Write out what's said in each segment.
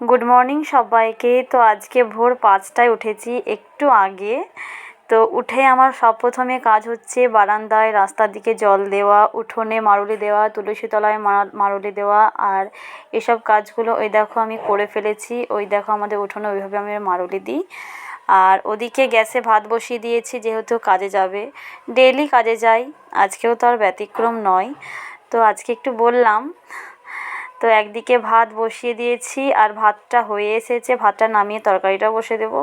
Good morning সবাইকে। তো আজকে ভোর পাঁচটায় উঠেছি একটু আগে। তো উঠে আমার সব প্রথমে কাজ হচ্ছে বারান্দায় রাস্তার দিকে জল দেওয়া, উঠোনে মারুলি দেওয়া তুলসী তলায় মারুলি দেওয়া আর এসব কাজগুলো ওই দেখো আমি করে ফেলেছি। ওই দেখো আমাদের উঠোনে ওইভাবে আমি মারুলি দিই। আর ওদিকে গ্যাসে ভাত বসিয়ে দিয়েছি যেহেতু কাজে যাবে। ডেইলি কাজে যাই, আজকেও তো আর ব্যতিক্রম নয়। তো আজকে একটু বললাম তো একদিকে ভাত বসিয়ে দিয়েছি আর ভাতটা হয়ে এসেছে, ভাতটা নামিয়ে তরকারিটা বসে দেবো।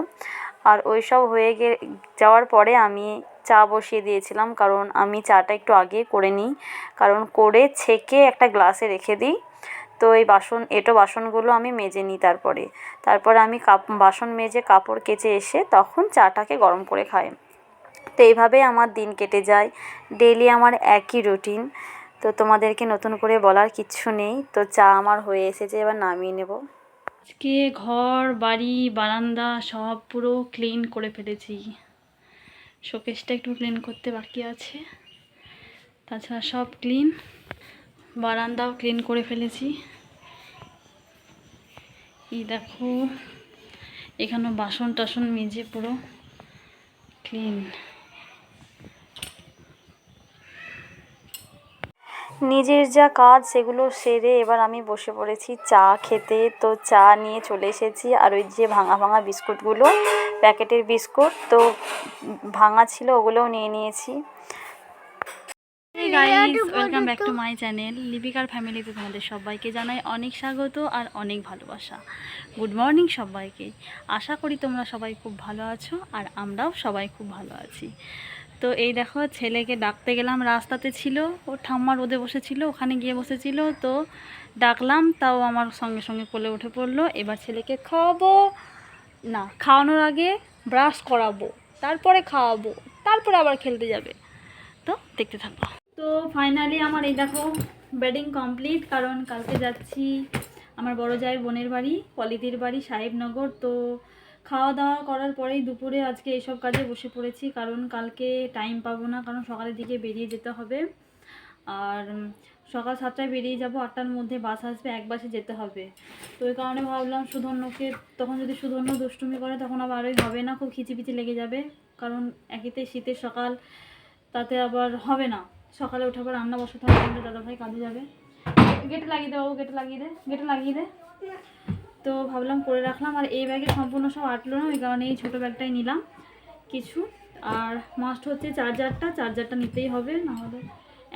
আর ওই সব হয়ে গে, যাওয়ার পরে আমি চা বসিয়ে দিয়েছিলাম, কারণ আমি চাটা একটু আগে করে নিই। কারণ করে ছেঁকে একটা গ্লাসে রেখে দিই। তো এই বাসন, এঁটো বাসনগুলো আমি মেজে নিই তারপরে। তারপরে আমি কাপ, বাসন মেজে কাপড় কেচে এসে তখন চাটাকে গরম করে খাই। তো এইভাবেই আমার দিন কেটে যায়। ডেলি আমার একই রুটিন। তো তোমাদেরকে নতুন করে বলার কিচ্ছু নেই। তো চা আমার হয়ে এসেছে, এবার নামিয়ে নেব। আজকে ঘর, বাড়ি, বারান্দা সব পুরো ক্লিন করে ফেলেছি। শোকেসটা একটু ক্লিন করতে বাকি আছে। তাছাড়া সব ক্লিন বারান্দাও ক্লিন করে ফেলেছি। এই দেখো, এখানেও বাসন টাসন মেজে পুরো ক্লিন নিজের যা কাজ সেগুলো সেরে এবার আমি বসে পড়েছি চা খেতে। তো চা নিয়ে চলে এসেছি আর ওই যে ভাঙা ভাঙা বিস্কুটগুলো প্যাকেটের বিস্কুট। তো ভাঙা ছিল ওগুলোও নিয়ে নিয়েছি। Guys welcome back to my channel লিপিকার ফ্যামিলিতে তোমাদের সবাইকে জানাই অনেক স্বাগত আর অনেক ভালোবাসা। গুড মর্নিং সবাইকে। আশা করি তোমরা সবাই খুব ভালো আছো আর আমরাও সবাই খুব ভালো আছি। তো এই দেখো ছেলেকে ডাকতে গেলাম, রাস্তাতে ছিল। ও ঠাম্মা রোদে বসেছিল, ওখানে গিয়ে বসেছিল। তো ডাকলাম, তাও আমার সঙ্গে সঙ্গে কোলে উঠে পড়ল। এবার ছেলেকে খাওয়াবো। না, খাওয়ানোর আগে ব্রাশ করাবো, তারপরে খাওয়াবো, তারপরে আবার খেলতে যাবে। তো দেখতে থাকো। তো ফাইনালি আমার এই দেখো বেডিং কমপ্লিট কারণ কালকে যাচ্ছি আমার বড় জায়ের বোনের বাড়ি, পলিদির বাড়ি, সাহেবনগর। তো খাওয়া দাওয়া করার পরেই দুপুরে আজকে এইসব কাজে বসে পড়েছি, কারণ কালকে টাইম পাবো না, কারণ সকালের দিকে বেরিয়ে যেতে হবে। আর সকাল সাতটায় বেরিয়ে যাব, আটটার মধ্যে বাস আসবে, এক বাসে যেতে হবে। তো ওই কারণে ভাবলাম সুধন্যকে, তখন যদি সুধন্য দুষ্টুমি করে, তখন আবার আরোই হবে না, খুব খিচিপিচি লেগে যাবে। কারণ একেতে শীতের সকাল, তাতে আবার হবে না। সকালে উঠে আবার রান্না বসাতে হবে দাদা ভাই কাজে যাবে। গেটে লাগিয়ে দে বাবু, গেটে লাগিয়ে দে, গেটে লাগিয়ে দে। তো ভাবলাম করে রাখলাম। আর এই ব্যাগে সম্পূর্ণ সব আটলো না ওই কারণে এই ছোটো ব্যাগটাই নিলাম কিছু। আর মাস্ট হচ্ছে চার্জারটা চার্জারটা নিতেই হবে নাহলে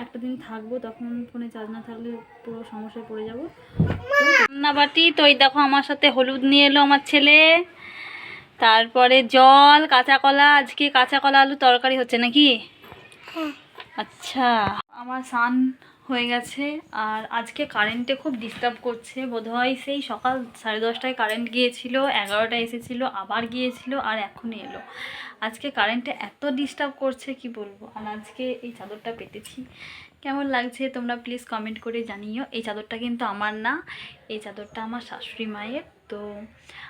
একটা দিন থাকব তখন ফোনে চার্জ না থাকলে পুরো সমস্যায় পড়ে যাব। রান্নাবাটি তো এই দেখো আমার সাথে হলুদ নিয়ে এলো আমার ছেলে। তারপরে জল কাঁচা কলা আজকে কাঁচা কলা আলু তরকারি হচ্ছে নাকি? আচ্ছা আমার সান হয়ে গেছে। আর আজকে কারেন্টে খুব ডিস্টার্ব করছে। বোধহয় সেই সকাল সাড়ে দশটায় কারেন্ট গিয়েছিল, এগারোটায় এসেছিল, আবার গিয়েছিল আর এখনই এলো। আজকে কারেন্টে এত ডিস্টার্ব করছে, কি বলব? আর আজকে এই চাদরটা পেতেছি। কেমন লাগছে তোমরা প্লিজ কমেন্ট করে জানিও। এই চাদরটা কিন্তু আমার না, এই চাদরটা আমার শাশুড়ি মায়ের। তো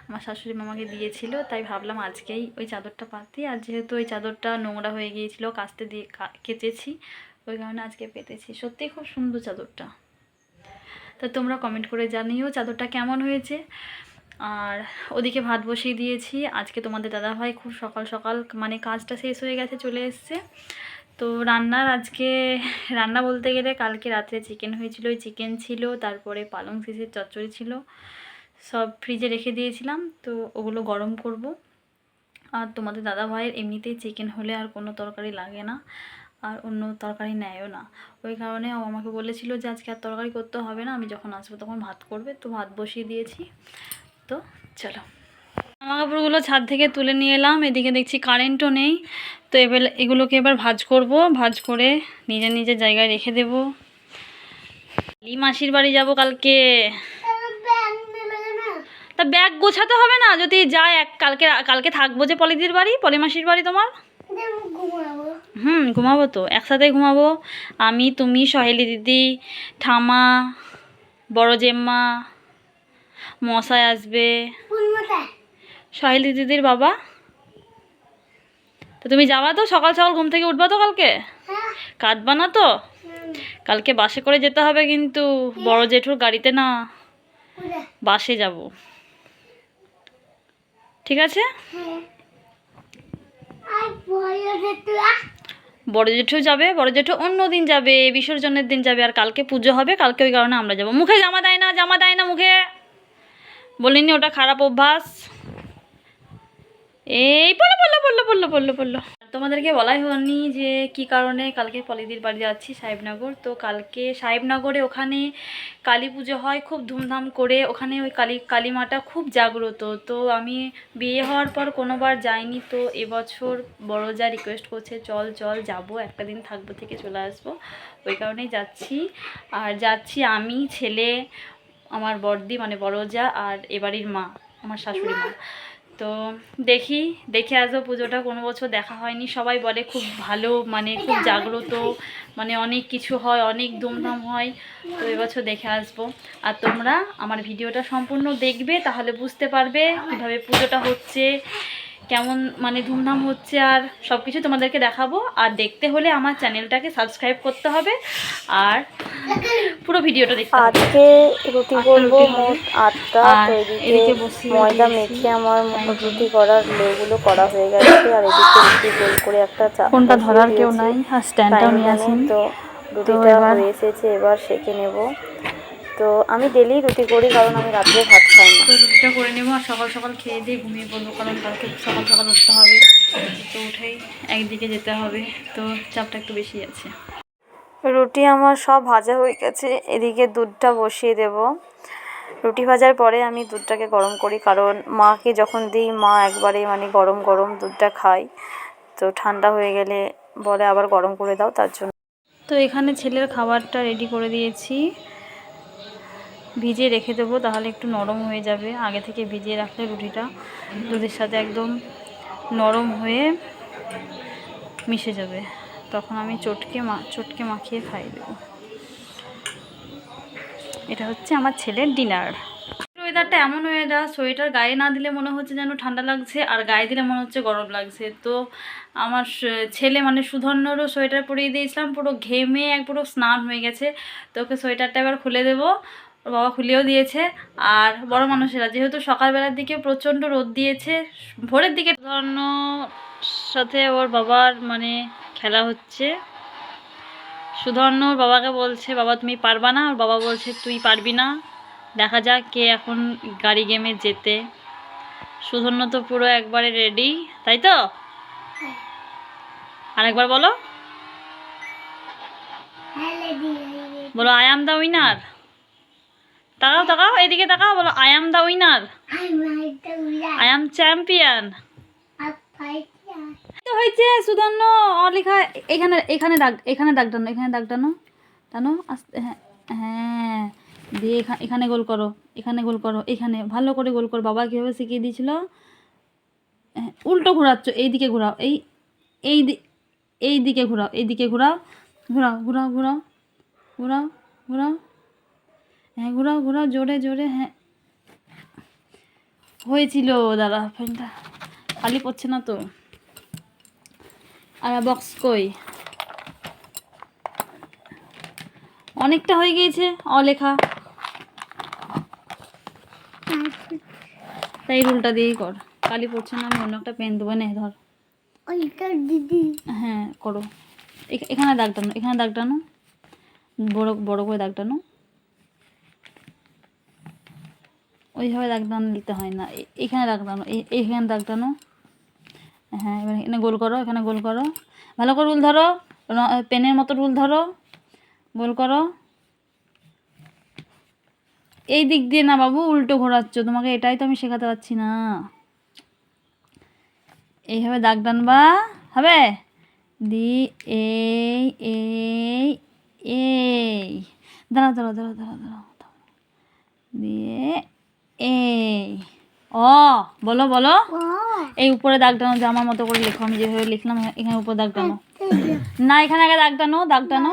আমার শাশুড়ি মামাকে দিয়েছিল, তাই ভাবলাম আজকেই ওই চাদরটা পাতি। আর যেহেতু ওই চাদরটা নোংরা হয়ে গিয়েছিল, কাচতে দিয়ে কেচেছি ওই কারণে আজকে পেতেছি। সত্যিই খুব সুন্দর চাদরটা। তো তোমরা কমেন্ট করে জানিও চাদরটা কেমন হয়েছে। আর ওদিকে ভাত বসিয়ে দিয়েছি। আজকে তোমাদের দাদাভাই খুব সকাল সকাল মানে কাজটা শেষ হয়ে গেছে, চলে এসছে। তো রান্নার আজকে, রান্না বলতে গেলে কালকে রাত্রে চিকেন হয়েছিল, ওই চিকেন ছিল, তারপরে পালং শিশের চচ্চড়ি ছিল। সব ফ্রিজে রেখে দিয়েছিলাম, তো ওগুলো গরম করব। আর তোমাদের দাদা ভাইয়ের এমনিতেই চিকেন হলে আর কোনো তরকারি লাগে না। আর অন্য তরকারি নেয়ও না। ওই কারণে ও আমাকে বলেছিল যে, আজকে আর তরকারি করতে হবে না, আমি যখন আসব তখন ভাত করবে, তো ভাত বসিয়ে দিয়েছি। তো চলো। জামা কাপড়গুলো ছাদ থেকে তুলে নিয়ে এলাম, এদিকে দেখছি কারেন্টও নেই। তো এবার এগুলোকে এবার ভাজ করব, ভাজ করে নিজের নিজের জায়গায় রেখে দেব। লি মাসির বাড়ি যাব কালকে। তা ব্যাগ গোছাতে হবে না, যদি যায় এক কালকে কালকে থাকব যে পলিদির বাড়ি পলিমাসির বাড়ি তোমার? হুম, ঘুমাবো তো। একসাথে ঘুমাবো। আমি, তুমি, সহেলি দিদি ঠামা বড় জেম্মা মশাই আসবে। সহেলি দিদির বাবা। তো তুমি যাবা তো? সকাল সকাল ঘুম থেকে উঠবা তো কালকে? কাঁদবা না তো? কালকে বাসে করে যেতে হবে কিন্তু। বড় জেঠুর গাড়িতে না। বাসে যাব। ঠিক আছে? বড় জেঠু যাবে, বড় জেঠু অন্য দিন যাবে, বিসর্জনের দিন যাবে, আর কালকে পুজো হবে, কালকে ওই কারণে আমরা যাব। মুখে জামা দেয় না, জামা দেয় না মুখে। বলিনি ওটা খারাপ অভ্যাস। এই বলল বলল বলল বলল বলল বলল তোমাদেরকে বলাই হয়নি যে কি কারণে কালকে পলিদির বাড়ি যাচ্ছি সাহেবনগর। তো কালকে সাহেবনগরে ওখানে কালী পুজো হয়, খুব ধুমধাম করে। ওখানে ওই কালী কালী মাটা খুব জাগ্রত। তো আমি বিয়ে হওয়ার পর কোনোবার যাইনি। তো এবছর বড় যা রিকোয়েস্ট করছে, চল চল যাব, একটা দিন থাকব থেকে চলে আসব। ওই কারণেই যাচ্ছি। আর যাচ্ছি আমি, ছেলে, আমার বড়দি মানে বড় যা আর এবাড়ির মা, আমার শাশুড়ি মা। তো দেখি, দেখে আসব পুজোটা কোনো বছর দেখা হয়নি। সবাই বলে খুব ভালো মানে খুব জাগ্রত মানে অনেক কিছু হয়, অনেক ধুমধাম হয়। তো এবছর দেখে আসব। আর তোমরা আমার ভিডিওটা সম্পূর্ণ দেখবে, তাহলে বুঝতে পারবে কীভাবে পুজোটা হচ্ছে। কেমন মানে ধুমধাম হচ্ছে আর সব কিছু তোমাদেরকে দেখাবো। আর দেখতে হলে আমার চ্যানেলটাকে সাবস্ক্রাইব করতে হবে। আর পুরো ভিডিওটা দেখতে আজকে রুটি করব মোট আটটা। এদিকে ময়দা মেখে আমার রুটি করার লেগুলো করা হয়ে গেছে। আর এদিকে রুটি গোল করে একটা চা ফোনটা ধরার কেউ। নাই। আর স্ট্যান্ডটাও নিয়ে আসেন তো রুটিটা এবার- হয়ে এসেছে এবার সেঁকে নেব। তো আমি ডেলি রুটি করি কারণ আমি রাত্রে ভাত খাই না। তো রুটিটা করে নেব আর সকাল সকাল খেয়ে দিয়ে ঘুমিয়ে পড়ব কারণ কালকে সকাল সকাল উঠতে হবে। তো উঠেই একদিকে যেতে হবে তো চাপটা একটু বেশি আছে। রুটি আমার সব ভাজা হয়ে গেছে এদিকে দুধটা বসিয়ে দেব। রুটি ভাজার পরে আমি দুধটাকে গরম করি কারণ মাকে যখন দিই মা একবারে মানে গরম গরম দুধটা খায়। তো ঠান্ডা হয়ে গেলে বলে আবার গরম করে দাও তার জন্য। তো এখানে ছেলের খাবারটা রেডি করে দিয়েছি। ভিজিয়ে রেখে দেবো, তাহলে একটু নরম হয়ে যাবে। আগে থেকে ভিজিয়ে রাখলে রুটিটা দুধের সাথে একদম নরম হয়ে মিশে যাবে। তখন আমি চটকে মা, চটকে মাখিয়ে খাই দেবো। এটা হচ্ছে আমার ছেলের ডিনার। ওয়েদারটা এমন ওয়েদার সোয়েটার গায়ে না দিলে মনে হচ্ছে যেন ঠান্ডা লাগছে, আর গায়ে দিলে মনে হচ্ছে গরম লাগছে। তো আমার ছেলে মানে সুধন্যরও সোয়েটার পরিয়ে দিয়েছিলাম, পুরো ঘেমে এক পুরো স্নান হয়ে গেছে। তো ওকে সোয়েটারটা এবার খুলে দেবো। ওর বাবা খুলেও দিয়েছে। আর বড় মানুষেরা যেহেতু সকালবেলার দিকে প্রচণ্ড রোদ দিয়েছে ভোরের দিকে সুধর্ণ সাথে ওর বাবার মানে খেলা হচ্ছে। সুধর্ণ ওর বাবাকে বলছে বাবা তুমি পারবা না? ওর বাবা বলছে তুই পারবি না। দেখা যাক কে এখন গাড়ি গেমে যেতে সুধন্য তো পুরো একবারে রেডি তাই তো? আরেকবার বলো। বলো আই আম দ্য উইনার তাকাও তাকাও এদিকে তাকাও বলো I am the winner I am champion তো হয়েছে সুধন্য অলেখা এখানে এখানে দাগ এখানে দাগ টানো এখানে দাগ টানো টানো আস্তে হ্যাঁ হ্যাঁ দিয়ে এখা- এখানে গোল করো এখানে গোল করো এখানে ভালো করে গোল করো বাবা কীভাবে শিখিয়ে দিয়েছিল? হ্যাঁ, উল্টো ঘোরাচ্ছ এইদিকে ঘোরাও এই এই দি- এই দিকে ঘোরাও এই দিকে ঘোরাও ঘোরাও ঘোরাও ঘোরাও ঘোরাও ঘোরাও হ্যাঁ ঘোরাও ঘোরাও জোরে জোরে হ্যাঁ। হয়েছিল দাদা ফ্যানটা। খালি পড়ছে না তো। আর বক্স কই? অনেকটা হয়ে গিয়েছে অলেখা। তাই রুলটা দিয়েই কর। কালি পড়ছে না আমি অন্য একটা পেন দেবো নে ধর। দিদি। হ্যাঁ করো। এখ- এখানে দাগ টানো এখানে দাগ টানো বড় বড় করে দাগ টানো ওইভাবে দাগ টানো দিতে হয় না। এখানে দাগ টানো এই- এইখানে দাগ টানো। হ্যাঁ এবার এখানে গোল করো, এখানে গোল করো। ভালো করে রুল ধরো পেনের মতো রুল ধরো, গোল করো। এই দিক দিয়ে না বাবু, উল্টো ঘোরাচ্ছ, তোমাকে এটাই তো আমি শেখাতে পারছি না। এইভাবে দাগ টানবা, হবে? দি, এই এই এই। দাঁড়াও দাঁড়াও দাঁড়াও দাঁড়াও দাঁড়াও। দিয়ে এই ও বলো বলো। এই উপরে দাগ টানো যে আমার মতো করে লেখো আমি যেভাবে লিখলাম এখানে উপরে দাগ টানো। না এখানে আগে দাগ টানো দাগ টানো।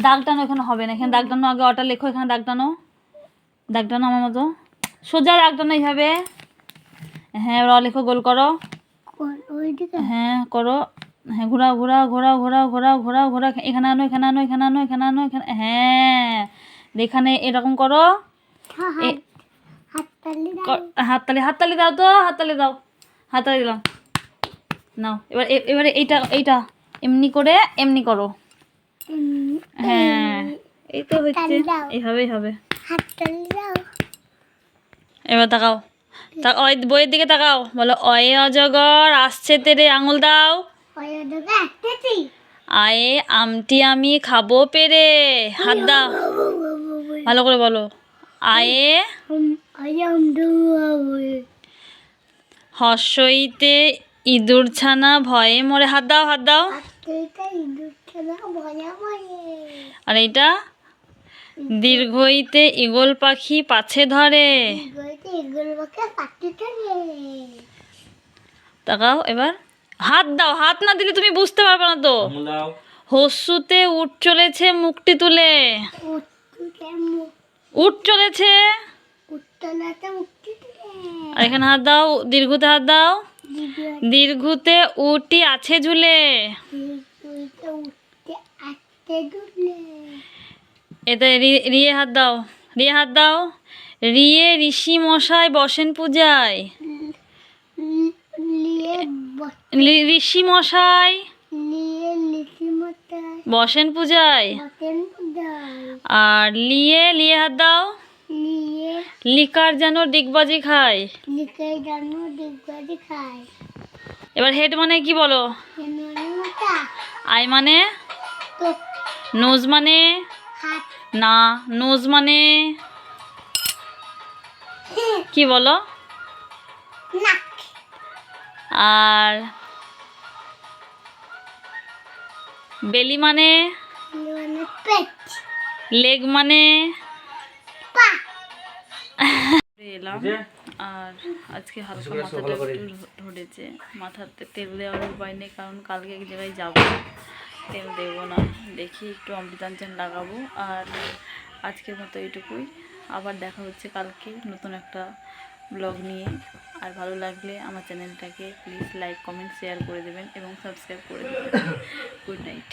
দাগ টানো এখানে হবে না এখানে দাগ টানো আগে অটা লেখো এখানে দাগ টানো। দাগ টানো আমার মতো। সোজা দাগ টানো এইভাবে। হ্যাঁ অ লেখো গোল করো। হ্যাঁ করো। হ্যাঁ ঘোরাও ঘোরাও ঘোরাও ঘোরাও ঘোরাও ঘোরাও ঘোরা এখানে আনো এখানে আনো এখানে আনো এখানে আনো এখানে হ্যাঁ। এখানে এরকম করো। এ- হাততালি হাততালি দাও তো হাততালি দাও হাততালি দিলাম নাও এবার এবারে এইটা এইটা এমনি করে এমনি করো হ্যাঁ এই তো হচ্ছে এইভাবেই হবে এবার তাকাও বইয়ের দিকে তাকাও বলো অয়ে অজগর আসছে তেরে আঙুল দাও আয়ে আমটি আমি খাব পেরে হাত দাও ভালো করে বলো আয়ে হর্ষইতে ইঁদুর ছানা ভয়ে মরে। হাত দাও হাত দাও। আর এইটা? দীর্ঘইতে ইগল পাখি পাছে ধরে। তাকাও এবার। হাত দাও হাত না দিলে তুমি বুঝতে পারবে না তো। হস্যুতে উঠ চলেছে মুখটি তুলে। উঠ চলেছে। আর এখানে হাত দাও দীর্ঘতে হাত দাও। দীর্ঘতে উটি আছে ঝুলে। এতে রিয়ে হাত দাও রিয়ে হাত দাও। রিয়ে ঋষি মশাই বসেন পূজায়। ঋষি মশাই বসেন পূজায়। আর লিয়ে লিয়ে হাত দাও। লিকার যেন ডিগবাজি খায়। লিখে জানো দেখবাদি খায়। এবার হেড মানে কি বলো? আই মানে? নোজ মানে? না নোজ মানে? কি বলো? আর বেলি মানে? মানে লেগ মানে? পা। এলাম আর আজকে হালকা মাথাটা একটু ধরেছে। মাথাতে তেল দেওয়ার উপায় নেই কারণ কালকে এক জায়গায় যাব। তেল দেবো না। দেখি একটু অমৃতাঞ্চন লাগাবো আর আজকের মতো এইটুকুই। আবার দেখা হচ্ছে কালকে নতুন একটা ব্লগ নিয়ে। আর ভালো লাগলে আমার চ্যানেলটাকে প্লিজ লাইক কমেন্ট শেয়ার করে দেবেন এবং সাবস্ক্রাইব করে দেবেন। Good night.